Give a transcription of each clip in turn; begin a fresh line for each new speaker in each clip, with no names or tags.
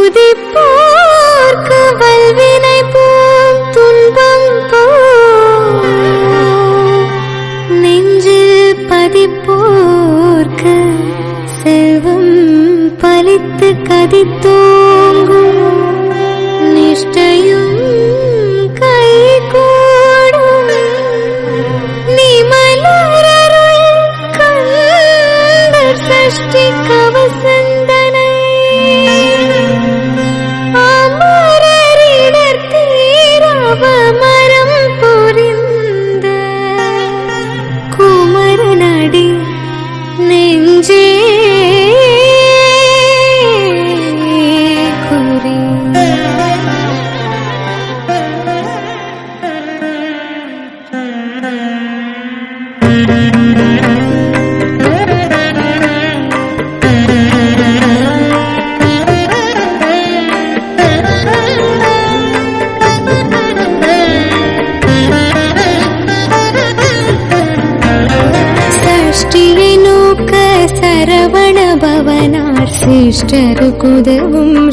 துதிப்போர்க்கு வல்வினை போம் துன்பம் நெஞ்சில் பதிப்போர்க்கு செல்வம் பலித்து கதித்தோங்கும்.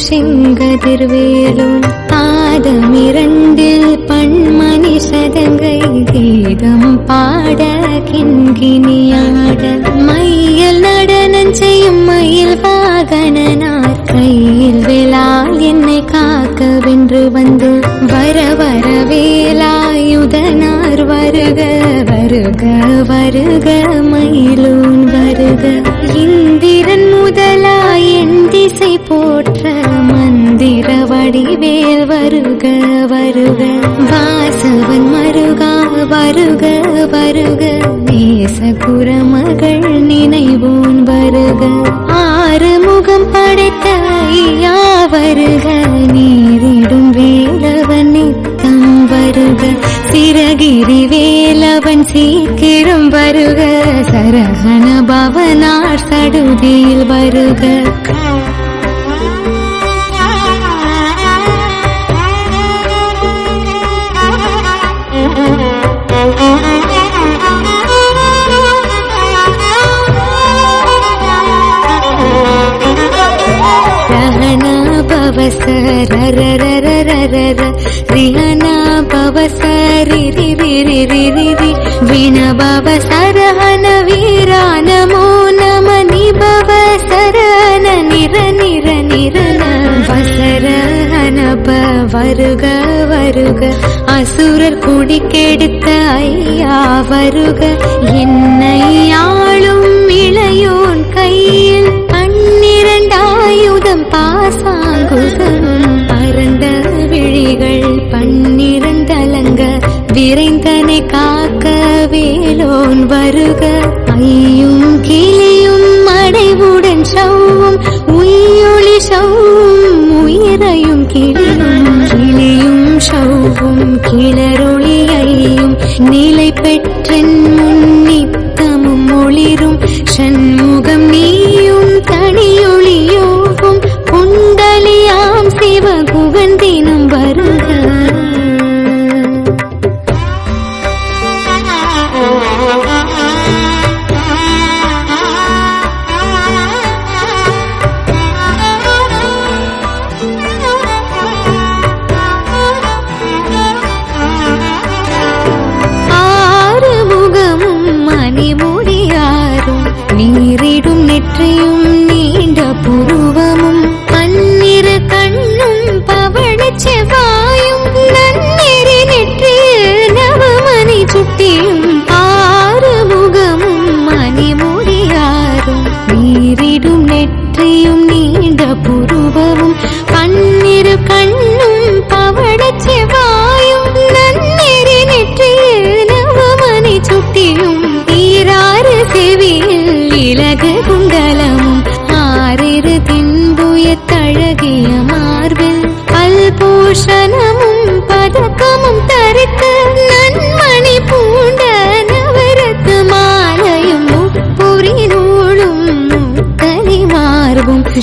சிஷ்டருக்குதவும் பாதம் இரண்டில் பண்மணி சதங்கை கீதம் பாட கிண்கிணியாட மையல் நடனம் செய்யும் மயில் வாகனனார் கையில் வேளால் என்னை காக்க வென்று வந்து வர வர வேலாயுதனார் வருக வருக வருக மயிலூன் வருக. இந்திரன் முதலாய் என் திசை போற்ற வடிவேல் வருக வருக. வாசவன் மருகா வருக வருக. நேச குரமகள் நினைவோன் வருக. ஆறு முகம் படைத்த ஐயா வருக. நீரிடும் வேலவன் நித்தம் வருக. சிறகிரி வேலவன் சீக்கிரம் வருக. சரகண பவனார் சடுதியில் வருக. பவசரரரரரரர ரிஹணா பவசரிரிரிரிரிரிரி விண பவசரஹன வீரா நமோ நம நிபவ சரண நிர நிர நிரன வசரஹனப வருக வருக அசுரர் குடி கெடுத்த ஐயா வருக. என்னை ஆளும் இளையோன் கையில் பன்னிரண்டாயுதம் பாசாங்குதம் வேலோன் வருக. ஐயும் கிளியும் மடைவுடன் சௌவும் உயிரொளி சௌவும் உயிரையும் கிளி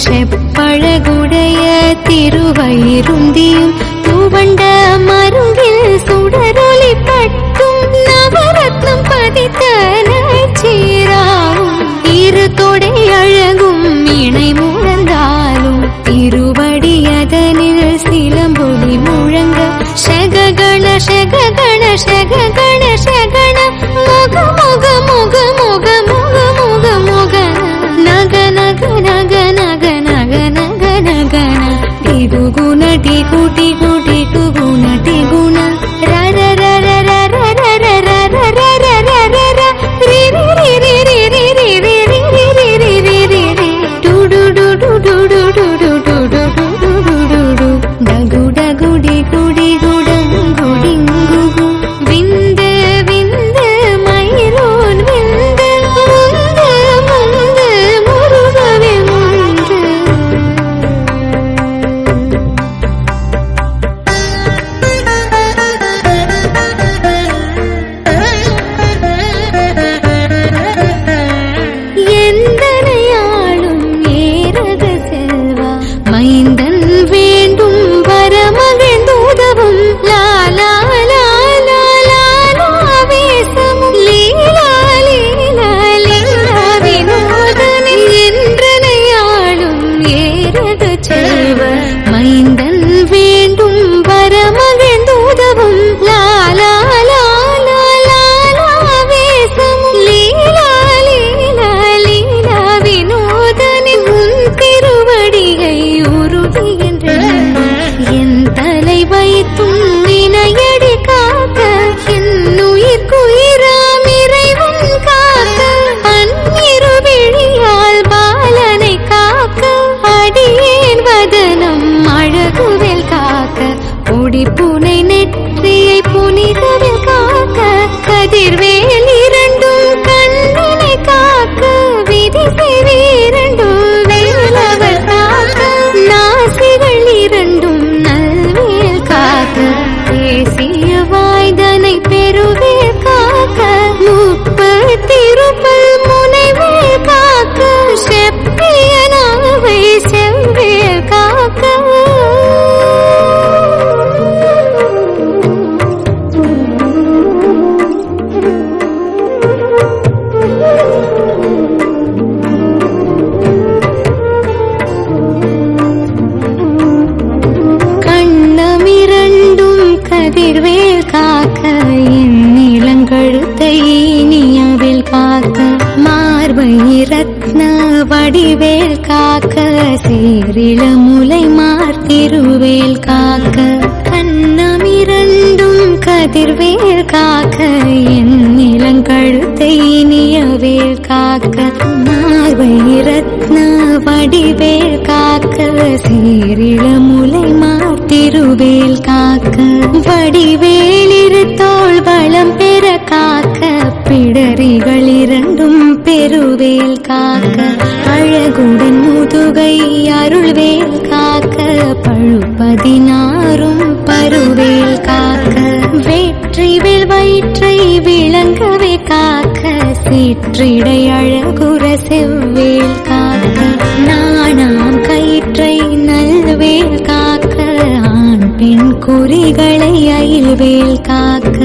செப்பழகுடைய திருவயிருந்தியும் பூவண்ட மருங்கில் சுடரொலி பட்டும் நவரத்னம் பதித்தன சீராகும். இரு தொடை அழகும் இணை முழந்தாலும் திருவடி அதனில் சிலம்பொலி முழங்க. சககண சககண சககண టిగు టిగు காக்க சேரிள முலை மார்த்திருவேல் காக்க. கண்ணமிரண்டும் கதிர்வேல் காக்க என் நிலங்கழுத்தை இனியவேல் காக்க. மார்பை ரத்ன வடிவேல் காக்க சேரிள முலை மார்த்திருவேல் காக்க. வடிவேலிரு தோல் வளம் பெற காக்க பிடரிகள் இரண்டும் பெருவேல் காக்க. அருள்வேல் காக்க பழுப்பதினாரும் பருவேல் காக்க. வெற்றிவில் வயிற்றை விளங்கவே காக்க சீற்றிடை அழகுற செவ்வேல் காக்க. நாணாம் கயிற்றை நல்வேல் காக்க ஆண் பெண் குறிகளை அயில்வேல் காக்க.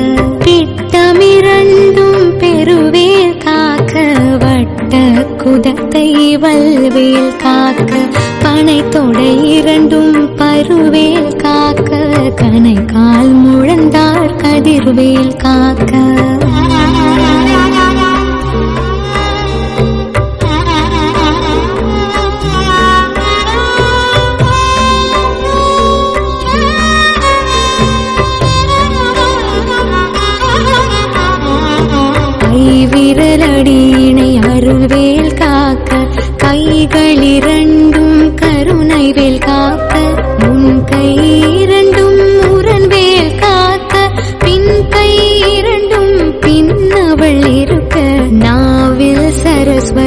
உதத்தை வல்வேல் காக்க பனை தொடை இரண்டும் பருவேல் காக்க கனை கால் முழந்தார் கதிர்வேல் காக்க.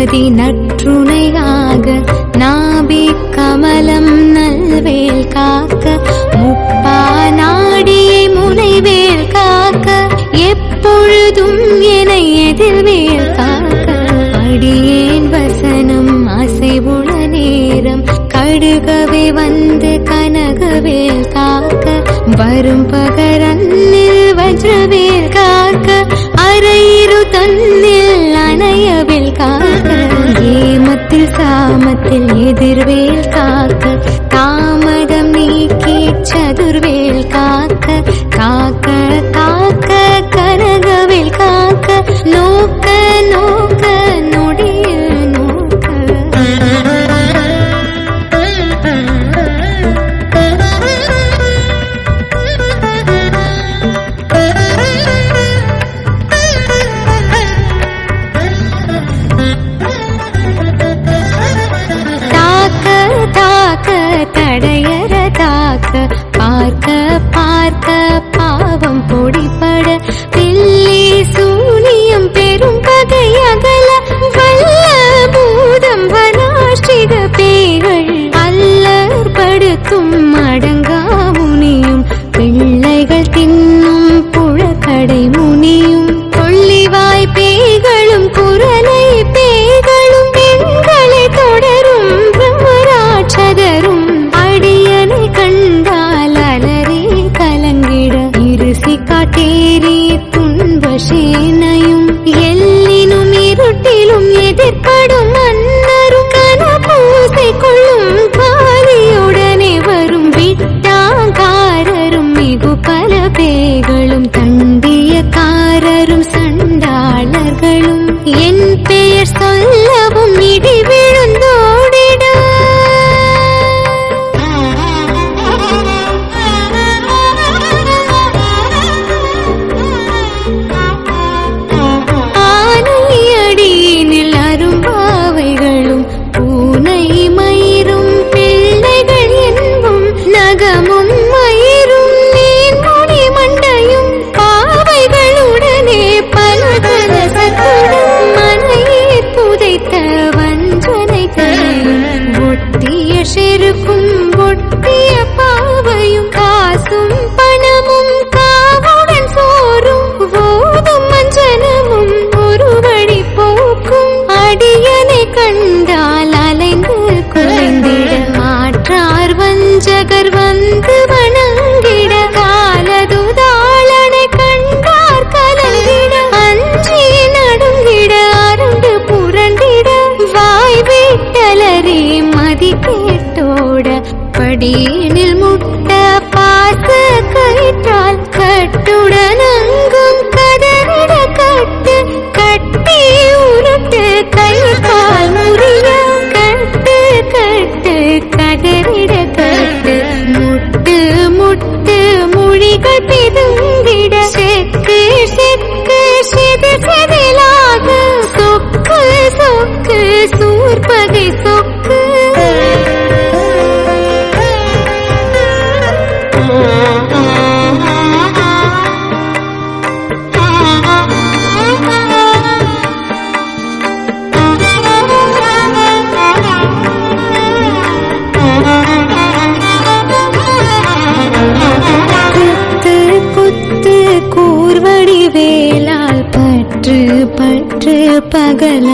சரஸ்வதி நற்றுணையாக நாபி கமலம் நல்வேல் காக்க முப்பா நாடியை முனைவேல் காக்க எப்பொழுதும் என எதிர்வேல் காக்க. அடியேன் வசனம் அசைவுள நேரம் கடுகவே வந்து கனகவேல் காக்க வரும் ஏமத்தில் சாமத்தில் எதிர்வேல் காக்க தாமதம் நீக்கி சதுர்வேல்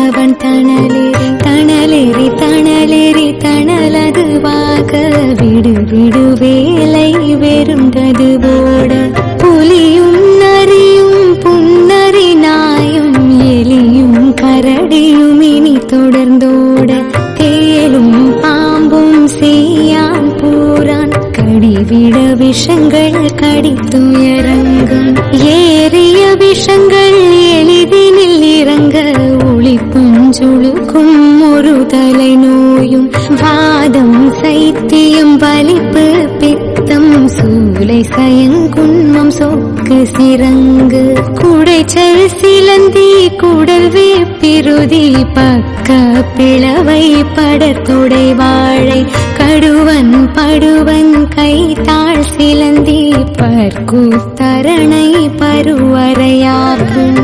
பகலவன் தணலேறி தணலேறி தணலேறி தணலதுவாக விடு விடு வேலை வெறுந்தது போட புலியும் நரியும் புன்னறி நாயும் எலியும் கரடியும் இனி தொடர்ந்தோட. தேலும் பாம்பும் செய்யான் பூரான் கடிவிட விஷங்கள் கடித்துயரங்கும். ஏறிய விஷங்கள் சுழுக்கும் ஒரு தலை நோயும் வாதம் சைத்தியம் பலிப்பு பித்தம் சூளை சயங்குன்மம் சொக்கு சிறங்கு குடைச்சல் சிலந்தி குடல் வேப்பிருதி பக்க பிளவை படத்துடை வாழை. கடுவன் படுவன் கைத்தாள் சிலந்தி பற்கூத்தரணை பருவரையாக்கும்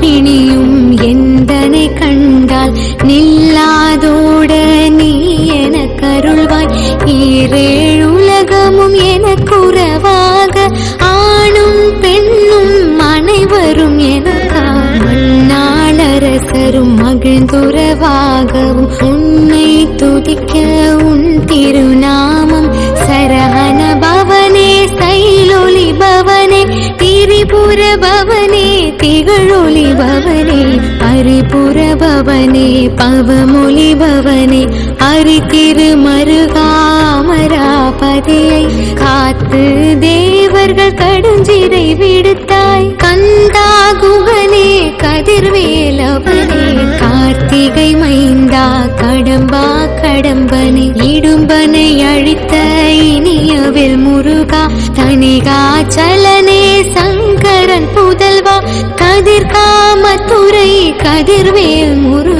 பிணியும் எந்தனை கண்டால் நில்லாதோட நீ என கருள்வாய் ஈரேழுலகமும் எனக்குறவாக ஆணும் பெண்ணும் அனைவரும் எனக்கா மகிழ்ந்துறவாகவும். உன்னை துதிக்க உன் திருநாமம் சரஹண பவனே சைலொலி பவனே திரிபுர பவ திகழொளி பவனே அரிபுர பவனே பவமொழி பவனே அரி திருமருகாமராபதியை காத்து தேவர்கள் கடுஞ்சிறை விடுத்தாய். கந்தா குகனே கதிர்வேலவனே கார்த்திகை மைந்தா கடம்பா கடம்பனே இடும்பனை அழித்த இனியவில் முருகா தனிகா சங்கரன் மதுரை கதிர்வேல் முரு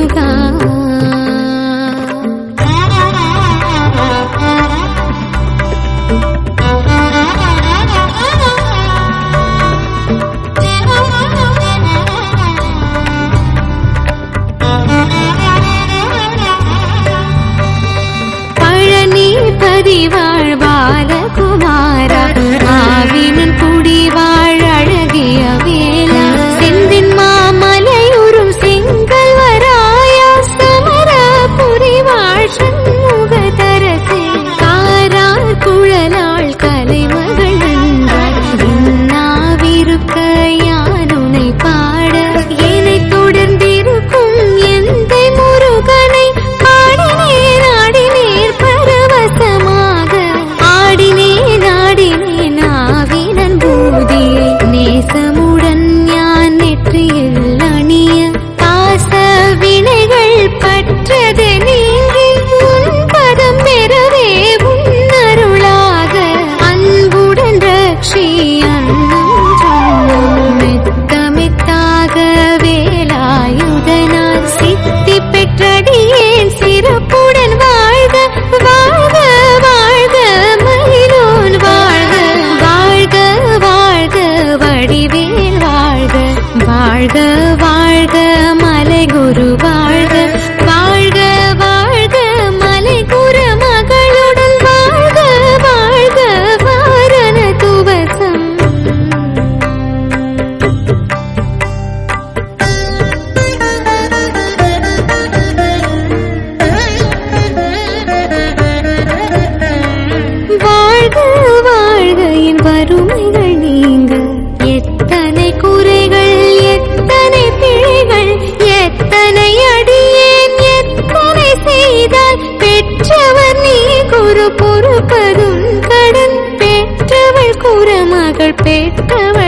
வறுமைகள் நீங்க எத்தனை குறைகள் எத்தனை பிழைகள் எத்தனை அடியேன் எத்தனை செய்தால் பெற்றவர் நீ குறு பொறுப்பதும் கடன் பெற்றவள் குறமகள் பெற்றவள்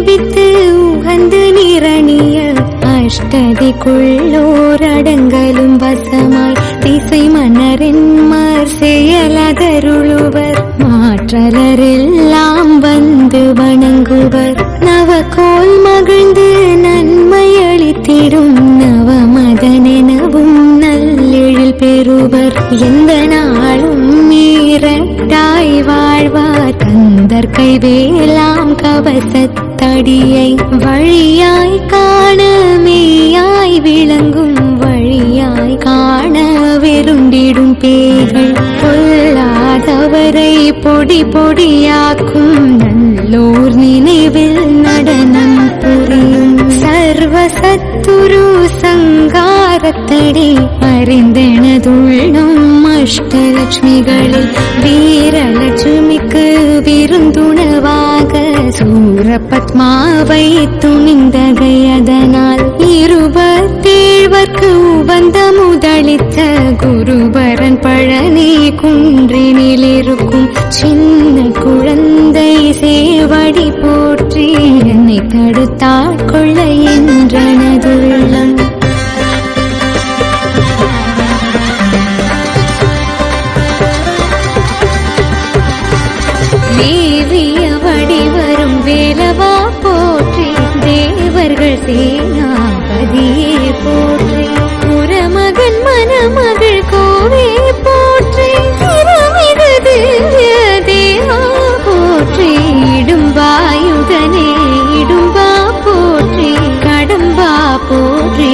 ஜபித்து உகந்து நிரணிய அஷ்டதிக்குள்ளோர் அடங்கலும் வசமாய் திசை மன்னரின்மார் செயலதருளுவர் மாற்றலரெல்லாம் வந்து வணங்குவர். நவகோல் மகிழ்ந்து நன்மை அளித்திடும் நவமதனெனவும் நல்லெழில் பெறுவர். எந்த நாளும் மீரட்டாய் வாழ்வார். கந்தர் கைவேலாம் அடியை வழியாய் காண மெய்யாய் விளங்கும் வழியாய் காண வெருண்டிடும் பேய்கள். பொல்லாதவரை பொடி பொடியாக்கும் நல்லோர் நினைவில் நடனம் புரியும். சர்வ சத்துரு சங்காரத்தடி அறிந்தெனதுள்ளும் அஷ்டலட்சுமிகளில் வீரலட்சுமி சூரபத்மாவை துணிந்தகையதனால் இருபத்தேழ்வர்க்கு உபந்த முதளித்த குருபரன் பழனி குன்றினில் இருக்கும் சின்ன குழந்தை சேவடி போற்றி என்னை தடுத்தாள் கொள்ள என்றனதுள்ளம் சேனாபதியே போற்றி. புறமகன் மணமகள் கோவே போற்றி. திறமிகு தேவா போற்றி. இடும்பாயுதனே இடும்பா போற்றி. கடம்பா போற்றி.